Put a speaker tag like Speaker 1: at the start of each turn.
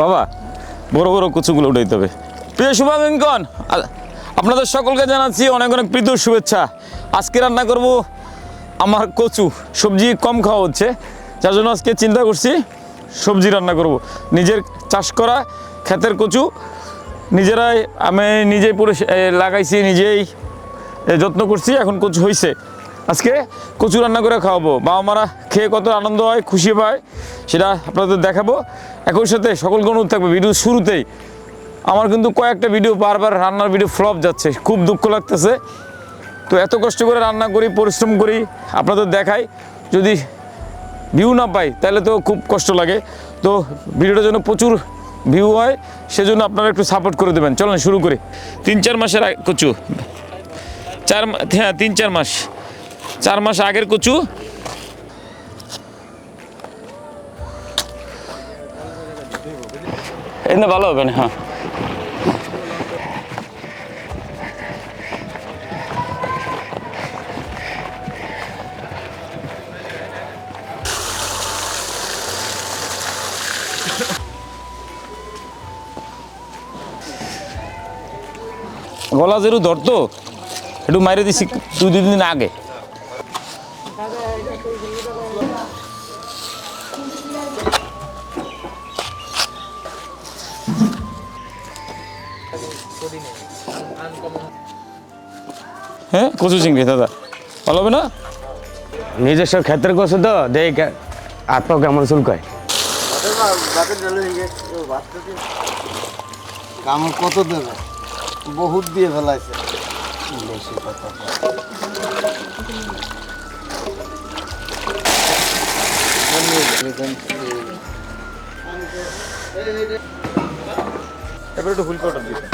Speaker 1: বাবা, বড় বড় কচুগুলো উঠাইতে হবে। প্রিয় শুভাঙ্কন আপনাদের সকলকে জানাচ্ছি অনেক অনেক প্রীত শুভেচ্ছা। আজকে রান্না করব আমার কচু, সবজি কম খাওয়া হচ্ছে, যার জন্য আজকে চিন্তা করছি সবজি রান্না করব। নিজের চাষ করা ক্ষেতের কচু, নিজেরাই আমি নিজেই পুরো লাগাইছি, নিজেই যত্ন করছি, এখন কচু হয়েছে আজকে কচু রান্না করে খাওয়াবো। বাবা মারা খেয়ে কত আনন্দ হয়, খুশি পায় সেটা আপনাদের দেখাবো। একই সাথে সকলকে অনুরোধ থাকবে ভিডিও শুরুতেই। আমার কিন্তু কয়েকটা ভিডিও বারবার রান্নার ভিডিও ফ্লপ যাচ্ছে, খুব দুঃখ লাগতেছে। তো এত কষ্ট করে রান্না করি, পরিশ্রম করি, আপনাদের দেখাই। যদি ভিউ না পাই, তাহলে তো খুব কষ্ট লাগে। তো ভিডিওটা যেন প্রচুর ভিউ হয়, সেজন্য আপনারা একটু সাপোর্ট করে দেবেন। চলুন শুরু করি। তিন চার মাসের কচু। চার হ্যাঁ তিন চার মাস। চার মাস আগের কচু। না, ভালো হবে না হ্যাঁ। গলা যেরু ধরতো একটু মাইরে দিছি দুই দুই দিন আগে। হ্যাঁ কচু চিংড়ি দাদা। ভালো হবে না?
Speaker 2: নিজস্ব ক্ষেত্রে করছে তো দেখ পাও কেমন চুলকায়।
Speaker 3: কামড় কত দেবে? বহুত দিয়ে ফেলাইছে। বেশি কথা
Speaker 1: এবার একটু ফুল পাউডার দিতে